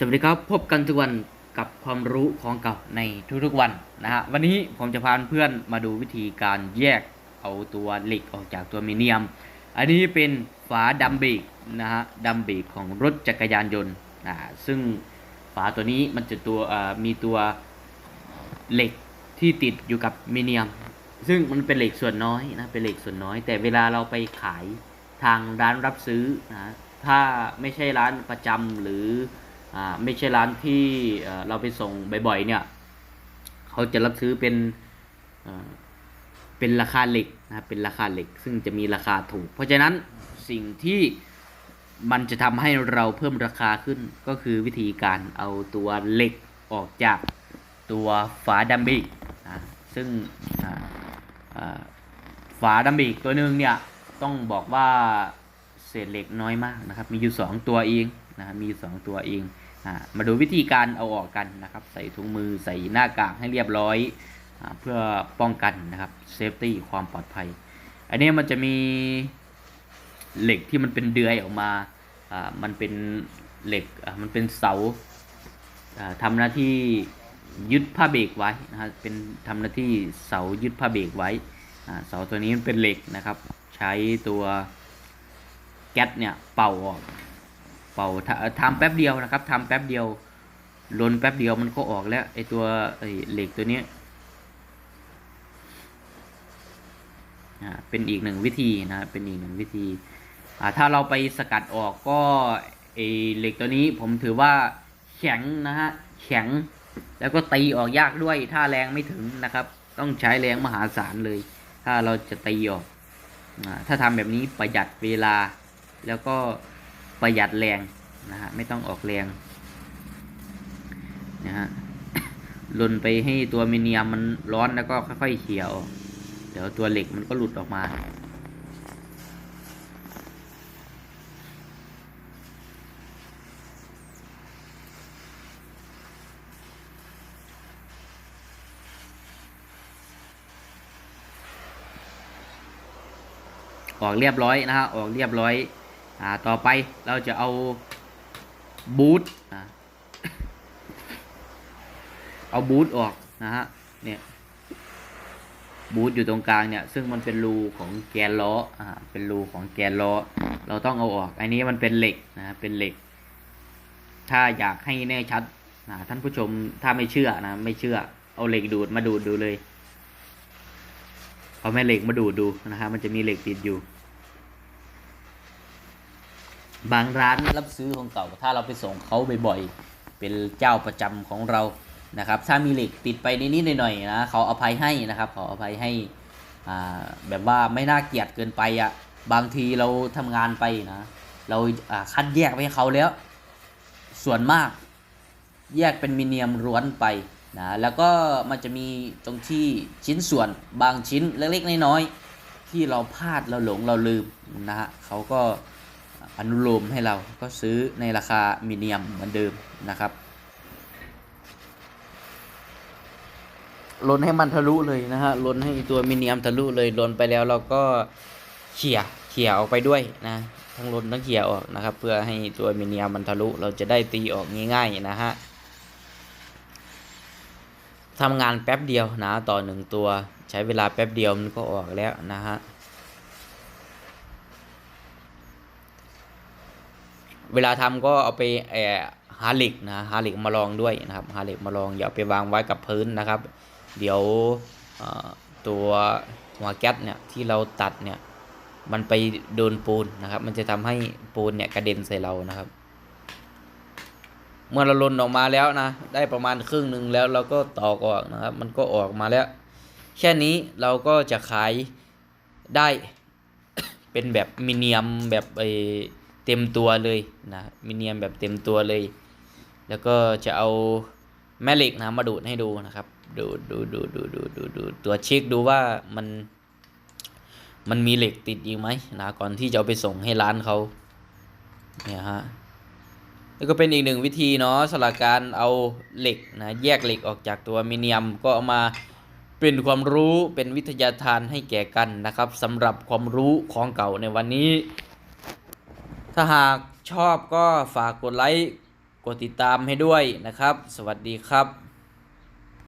สวัสดีครับพบกันทุกวันกับความรู้ของเก่าในทุกๆวันนะฮะวันนี้ผมจะพาเพื่อนมาดูวิธีการแยกเอาตัวเหล็กออกจากตัวมิเนียม อันนี้เป็นฝาดัมเบกนะฮะดัมเบกของรถจักรยานยนต์อ่าซึ่งฝาตัวนี้มันจะตัวมีตัวเหล็กที่ติดอยู่กับมิเนียม ซึ่งมันเป็นเหล็กส่วนน้อยนะเป็นเหล็กส่วนน้อย แต่เวลาเราไปขายทางร้านรับซื้อนะถ้าไม่ใช่ร้านประจำหรือ ไม่ใช่ร้านที่เราไปส่งบ่อยๆเนี่ยเขาจะรับซื้อเป็นเป็นราคาเหล็กนะเป็นราคาเหล็ก ซึ่งจะมีราคาถูก เพราะฉะนั้นสิ่งที่มันจะทำให้เราเพิ่มราคาขึ้นก็คือวิธีการเอาตัวเหล็กออกจากตัวฝาดัมบิกนะซึ่งฝาดัมบรกตัวหนึ่งเนี่ยต้องบอกว่า เศษเหล็กน้อยมากนะครับ มีอยู่ 2 ตัวเองนะครับมีอยู่สองตัวเองอ่ามาดูวิธีการเอาออกกันนะครับ ใส่ถุงมือใส่หน้ากากให้เรียบร้อยอเพื่อป้องกันนะครับเซฟตี้ความปลอดภัย อันนี้มันจะมีเหล็กที่มันเป็นเดือยออกมาอ่ามันเป็นเหล็กอ่ามันเป็นเสาอ่าทำหน้าที่ยึดผ้าเบรกไว้นะฮะเป็นทำหน้าที่เสายึดผ้าเบรกไว้อ่าเสาตัวนี้มันเป็นเหล็กนะครับ ใช้ตัว แก๊สเนี่ยเป่าออกเป่าทำทำแป๊บเดียวนะครับทำแป๊บเดียวลนแป๊บเดียวมันก็ออกแล้วไอตัวไอเหล็กตัวนี้อ่าเป็นอีกหนึ่งวิธีนะเป็นอีกหนึ่งวิธีอ่าถ้าเราไปสกัดออกก็ไอเหล็กตัวนี้ผมถือว่าแข็งนะฮะแข็งแล้วก็ตีออกยากด้วยถ้าแรงไม่ถึงนะครับ ต้องใช้แรงมหาศาลเลย ถ้าเราจะตีออกอาถ้าทำแบบนี้ประหยัดเวลา แล้วก็ประหยัดแรงนะฮะไม่ต้องออกแรงนะฮะลนไปให้ตัวมิเนียมมันร้อนแล้วก็ค่อยๆเขี่ยออกเดี๋ยวตัวเหล็กมันก็หลุดออกมาออกเรียบร้อยนะฮะออกเรียบร้อย อ่าต่อไปเราจะเอาบูทเอาบูทออกนะฮะเนี่ยบูทอยู่ตรงกลางเนี่ยซึ่งมันเป็นรูของแกนล้ออ่าเป็นรูของแกนล้อ เราต้องเอาออก อันนี้มันเป็นเหล็กนะเป็นเหล็ก ถ้าอยากให้แน่ชัดนะท่านผู้ชมถ้าไม่เชื่อนะไม่เชื่อ เอาเหล็กดูดมาดูดดูเลย เอาแม่เหล็กมาดูดดูนะฮะมันจะมีเหล็กติดอยู่ บางร้านรับซื้อของเก่า ถ้าเราไปส่งเขาบ่อยๆ เป็นเจ้าประจำของเรานะครับ ถ้ามีเหล็กติดไปนิดๆหน่อยๆนะเขาอภัยให้นะครับเขาอภัยให้แบบว่าไม่น่าเกลียดเกินไปอะ่ะบางทีเราทำงานไปนะเราอ่าคัดแยกไปให้เขาแล้ว ส่วนมากแยกเป็นมิเนียมล้วนไปนะแล้วก็มันจะมีตรงที่ชิ้นส่วนบางชิ้นเล็กๆน้อยๆที่เราพลาดเราหลงเราลืมนะฮะเขาก็ อนุโลมให้เราก็ซื้อในราคามิเนียมเหมือนเดิมนะครับลนให้มันทะลุเลยนะฮะลนให้ตัวมิเนียมทะลุเลยลนไปแล้วเราก็เขี่ยเขี่ยออกไปด้วยนะ ทั้งลนทั้งเขี่ยออกนะครับ เพื่อให้ตัวมิเนียมมันทะลุเราจะได้ตีออกง่ายๆนะฮะทำงานแป๊บเดียวนะต่อหนึ่งตัว ใช้เวลาแป๊บเดียวมันก็ออกแล้วนะฮะ เวลาทำก็เอาไปแอบหาเหล็กนะหาเหล็กมาลองด้วยนะครับหาเหล็กมาลองอย่าไปวางไว้กับพื้นนะครับ เดี๋ยวตัวหัวแก๊สเนี่ยที่เราตัดเนี่ยมันไปโดนปูนนะครับ มันจะทำให้ปูนเนี่ยกระเด็นใส่เรานะครับ เมื่อเราลนออกมาแล้วนะ ได้ประมาณครึ่งหนึ่งแล้วเราก็ตอกออกนะครับ มันก็ออกมาแล้ว แค่นี้เราก็จะขายได้เป็นแบบมิเนียมแบบไอ เต็มตัวเลยนะมิเนียมแบบเต็มตัวเลย แล้วก็จะเอาแม่เหล็กนะมาดูดให้ดูนะครับ ดูดูดูดูดูดูดูตัวเช็คดูว่ามัน มันมีเหล็กติดอยู่ไหมนะก่อนที่จะไปส่งให้ร้านเขาเนี่ยฮะนี่ก็เป็นอีกหนึ่งวิธีเนาะสำหรับการเอาเหล็กนะแยกเหล็กออกจากตัวมิเนียมก็เอามาเป็นความรู้เป็นวิทยาทานให้แก่กันนะครับสำหรับความรู้ของเก่าในวันนี้ ถ้าหากชอบก็ฝากกดไลค์ กดติดตามให้ด้วยนะครับ สวัสดีครับ